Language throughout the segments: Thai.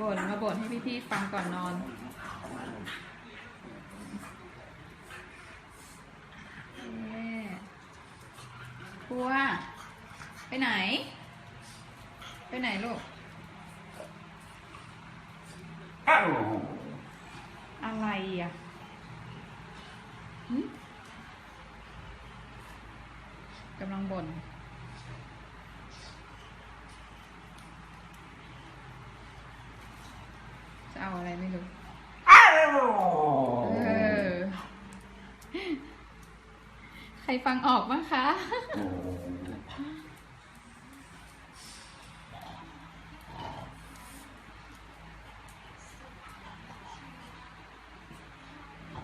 บ่นมาบ่นให้พี่ๆฟังก่อนนอนแม่กลัว ไปไหน ไปไหนลูก อะไรอะหึกำลังบ่น จะเอาอะไรไม่รู้ เออ ใค รฟังออกบ้างคะ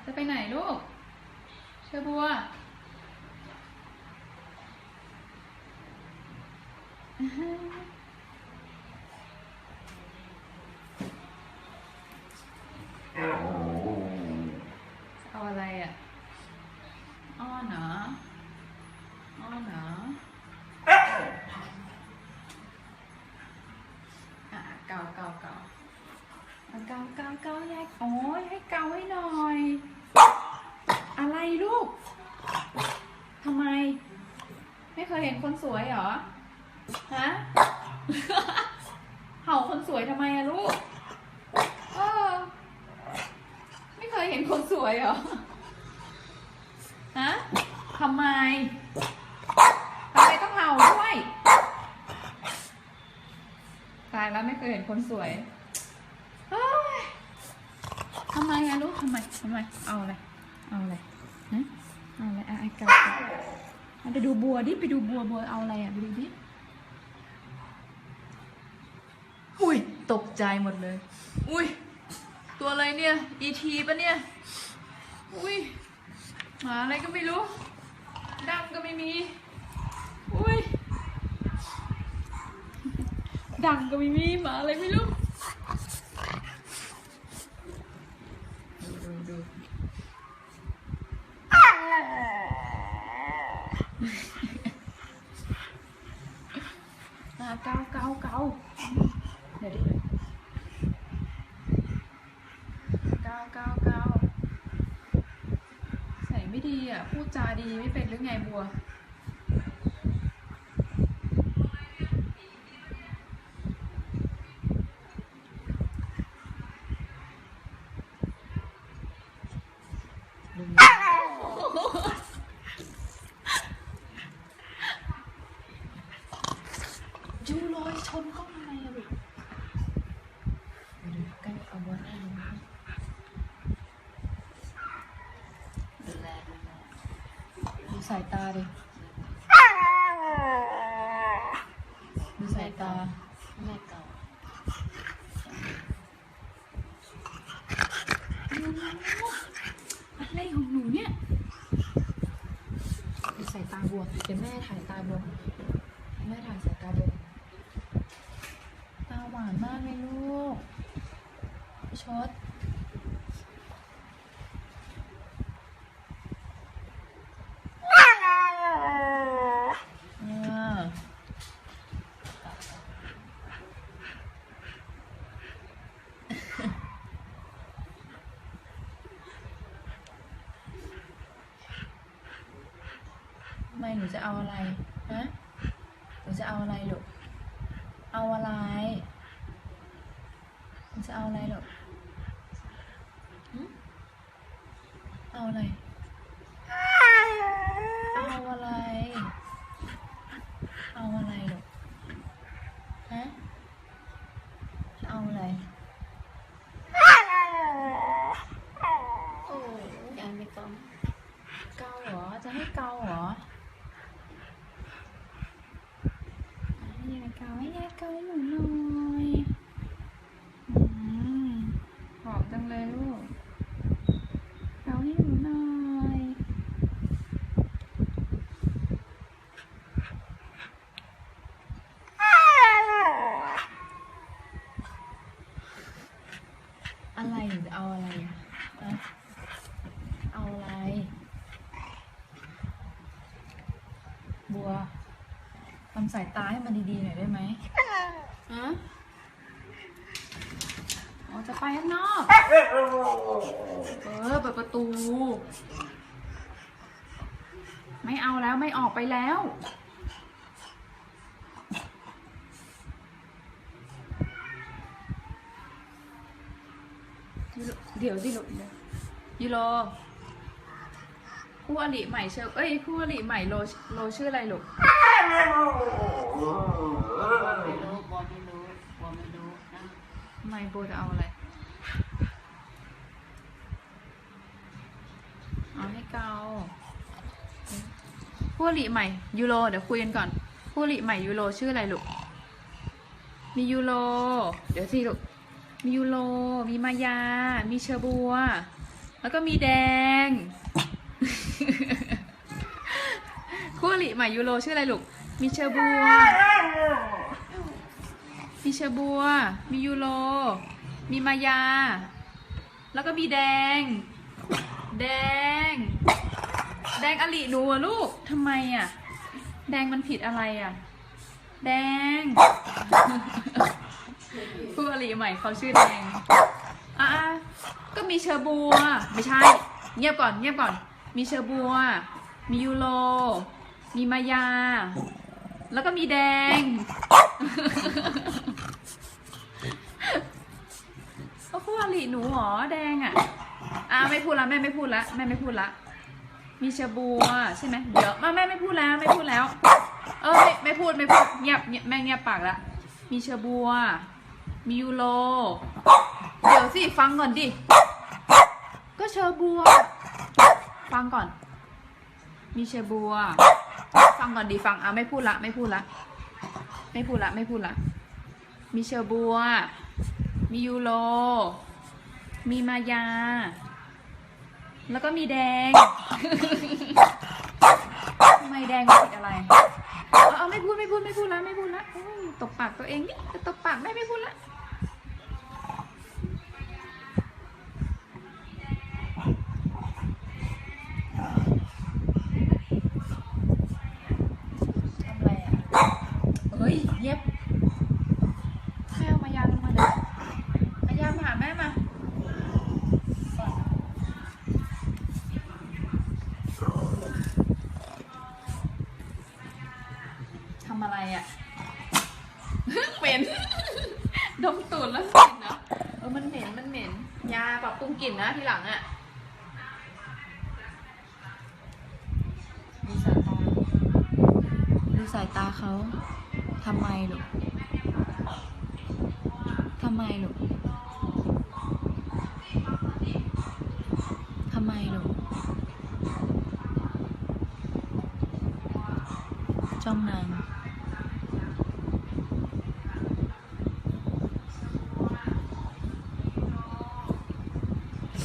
จะไปไหนลูก เชอบัวเอาอะไรอะ อ้อนเหรอ อ้อนเหรอ อะเกาเกาเกาเอาเกาเกาเกายโอ้ยให้เกาให้หน่อย อะไรลูกทำไม ไม่เคยเห็นคนสวยเหรอ ฮะ เห่าคนสวยทำไมอะลูกเออไม่เคยเห็นคนสวยเหรอ ฮะทำไมทำไมต้องเห่าด้วยตายแล้วไม่เคยเห็นคนสวยเฮ้ย ทำไมอะลูกทำไมทำไม เอาอะไร เอาอะไรฮะเอาอะไรอะไอ้ก่าเอาไปดูบัวดิ ไปดูบัวบัวเอาอะไรอะไปดูดิอุ้ยตกใจหมดเลย อุ้ยตัวอะไรเนี่ย อีทีปะเนี่ย อุ้ยหมาอะไรก็ไม่รู้ดังก็ไม่มี อุ้ยดังก็ไม่มีหมาอะไรไม่รู้ ดูดูดูอะเกาเกาเกาเดี๋ยวดิเกาเกาเกาใส่ไม่ดีอะ พูดจาดีไม่เป็นหรือไงบัว จูลอยชนเข้าทำไมอะลูกดี๋ยวใกล้เอาบอลให้ดูนะดูแลดูแลดูสายตาดิ ดูสายตา แม่เก่า อะไรของหนูเนี่ย ใส่ตาบัวเดี๋ยวแม่ถ่ายตาบัวม่ถ่ายสายตาบัว ตาหวานมากเลยลูกชด เนี่ยทำไมห นูจะเอาอะไรฮะหนูจะเอาอะไรลูกเอาอะไรหนูจะเอาอะไรลูกเอาอะไร เอาอะไร เอาอะไรลูก ฮะ จะเอาอะไร โอ้ยายไม่เก่า เกาเหรอ จะให้เกาเหรอให้ยายเกาให้ยายเกาให้หนูหน่อยอืมหอมจังเลยลูก เกาให้หนูหน่อย อะไรหนูจะเอาอะไรอะอะเอาอะไร บัว ทำสายตาให้มันดีๆหน่อยได้ไหมฮะอ๋อจะไปข้างนอก เออเปิดประตู ไม่เอาแล้วไม่ออกไปแล้ว เดี๋ยวสิลูกเดี๋ยวยูโร คู่อริใหม่เชอเอ้ยคู่อริใหม่โลโลชื่ออะไรลูกไม่รู้บอไม่รู้บอไม่รู้นะไมโบจะเอาอะไรเอาให้เกาคู่อริใหม่ยูโรเดี๋ยวคุยกันก่อนคู่อริใหม่ยูโรชื่ออะไรลูกมียูโรเดี๋ยวสิลูกมียูโรมีมายา มีเชอร์บัว แล้วก็มีแดง คู่อริใหม่ยูโรชื่ออะไรลูก มีเชอร์บัว มีเชอร์บัว มียูโร มีมายา แล้วก็มีแดง แดง แดงอลิหนูอะลูกทำไมอะแดงมันผิดอะไรอะแดงผู้อริใหม่เขาชื่อแดงอะๆก็มีเชอร์บัว ไม่ใช่ เงียบก่อน เงียบก่อน มีเชอบัว มียูโร มีมายา แล้วก็มีแดง ก็คู่อริหนูหรอแดงอะ อ่าไม่พูดละแม่ไม่พูดละแม่ไม่พูดละ มีเชอบัวใช่ไหมเดี๋ยวมาแม่ไม่พูดแล้วไม่พูดแล้ว เออไม่ไม่พูดไม่พูดเงียบเงียบแม่เงียบปากละ มีเชอบัว มียูโร เดี๋ยวสิฟังก่อนดิ ก็เชอบัว ฟังก่อน มีเชอบัว ฟังก่อนดีฟังเอะไม่พูดละ ไม่พูดละ ไม่พูดละ ไม่พูดละ มีเชอบัว มียูโร มีมายา แล้วก็มีแดงทำไมแดงมันผิดอะไรเอาเอไม่พูดไม่พูดไม่พูดละไม่พูดละตบปากตัวเองนี่ตบปากแม่ไม่พูดละ ทำอะไรอะ เย็บแม่เอามายาลงมาเลยมายามาหาแม่มาทำอะไรอะเหม็นดมตูดแล้วเหม็นเนาะเออมันเหม็นมันเหม็นยาปรับปรุงกลิ่นนะทีหลังอะดูสายตาดูสายตาเขา ทำไมลูกทำไมลูกทำไมลูกจ้องนาน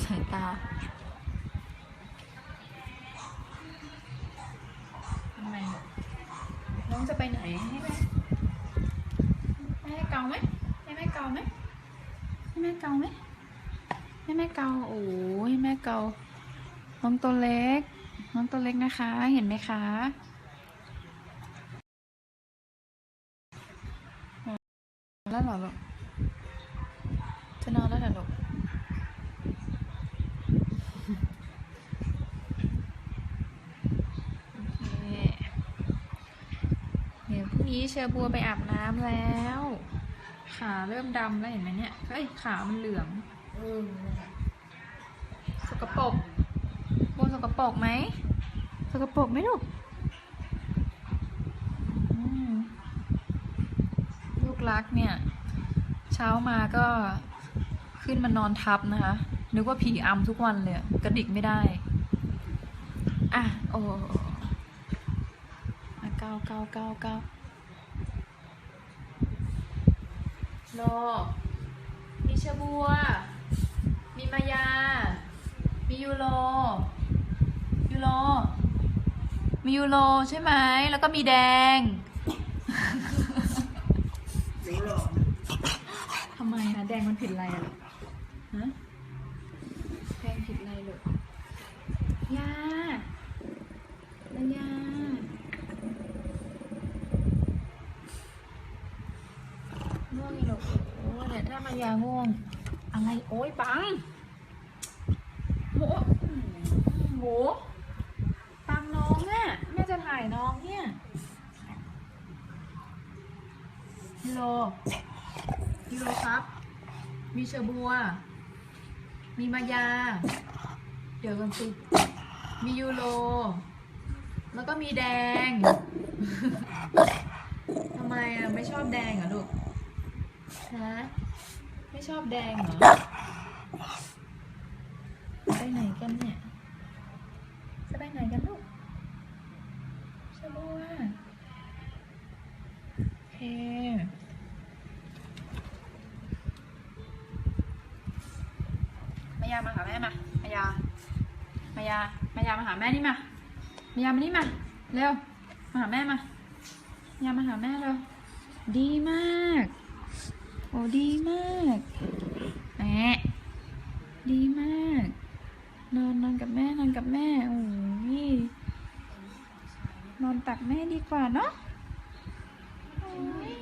สายตาทำไมลูกน้องจะไปไหนให้แม่ให้แม่ เกาไหมให้แม่เกาไหมให้แม่เกาไหมให้แม่เกาโอ้ยแม่เกาน้องตัวเล็ก น้องตัวเล็กนะคะ เห็นไหมคะแล้วหรอลูกจะนอนแล้วเหรอลูกโอเคเดี๋ยวพรุ่งนี้เชอบัวไปอาบน้ำแล้ว ขาเริ่มดำแล้วเห็นไหมเนี่ยเฮ้ยขามันเหลือง อืมสกปรกบัวสกปรกไหมสกปรกไหมลูกอืมลูกรักเนี่ย เช้ามาก็ขึ้นมานอนทับนะคะ นึกว่าผีอำทุกวันเลยอะกระดิกไม่ได้ อะ โอ้โอ้โอ้อะเก้าเก้าเก้าเก้า โลมีเชอบัว มีมายา มียูโร ยูโร มียูโรใช่ไหม แล้วก็มีแดงรู้หรอกทำไมนะแดงมันผิดอะไรอะลูกฮะแดงผิดอะไรลูกยาแล้วยา ลูา ยาง่วง อะไรโอ้ยปังโหโหปังน้องอะแม่จะถ่ายน้องเนี่ยฮัลโลฮัลโลครับ มีเชอบัว มีมายา เดี๋ยวกันสิมียูโรแล้วก็มีแดง ทำไมอะ ไม่ชอบแดงเหรอลูก ฮะ ไม่ชอบแดงเหรอ ไปไหนกันเนี่ย จะไปไหนกันลูกชะบัวโอเคมายามาหาแม่มามายามายามายามาหาแม่นี่มามายามานี่มาเร็วมาหาแม่มามายามาหาแม่เร็วดีมาก โอ้ดีมากแหมดีมาก นอนนอนกับแม่นอนกับแม่โอ้ยนอนตักแม่ดีกว่าเนาะโอ้ย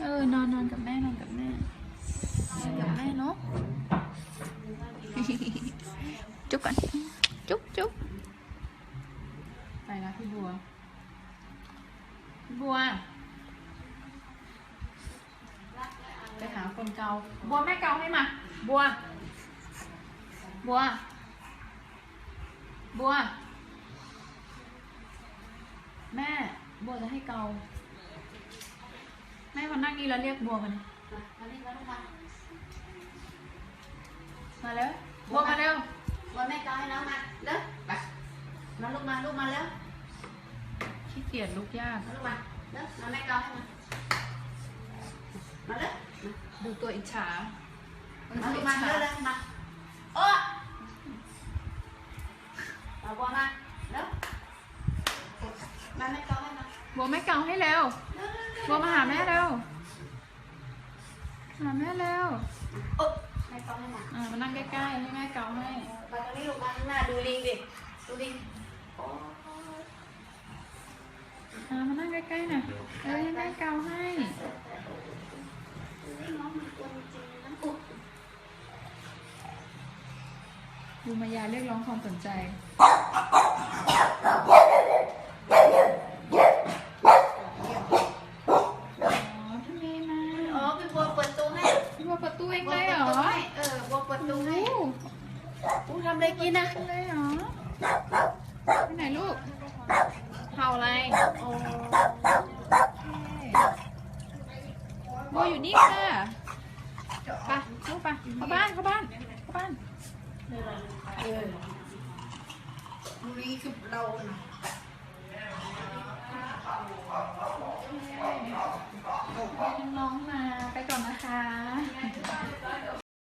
เออนอนนอนกับแม่นอนกับแม่นอนกับแม่เนาะจุ๊บก่อนจุ๊บจุ๊บไปแล้วพี่บัวพี่บัวไปหาคนเกา บัวแม่เกาให้มา บัว บัว บัว แม่ บัวจะให้เกา แม่มานั่งนี่แล้วเรียกบัวมาเลยมานี่มาลูกมามาแล้วบัวมาเร็ว บัวแม่เกาให้น้องมาเร็วไปมาลูกมาลูกมาเร็วขี้เกียจลุกยากมาลูกมาเร็วมาแม่เกาให้มา มาเร็ว ดูตัวอิจฉามาลูกมาเร็วเร็วมาโอ้มาบัวมาเร็วมาแม่เกาให้มาบัวแม่เกาให้เร็วเร็วเร็วเร็วบัวมาหาแม่เร็วหาแม่เร็วโอ๊ะแม่เกาให้มาอ่ามานั่งใกล้ๆให้แม่เกาให้มาตรงนี้ลูกมาข้างหน้าดูลิงดิดูลิงโอ้ยอ่ามานั่งใกล้ๆหน่อยเออ มายาเรียกร้องความสนใจ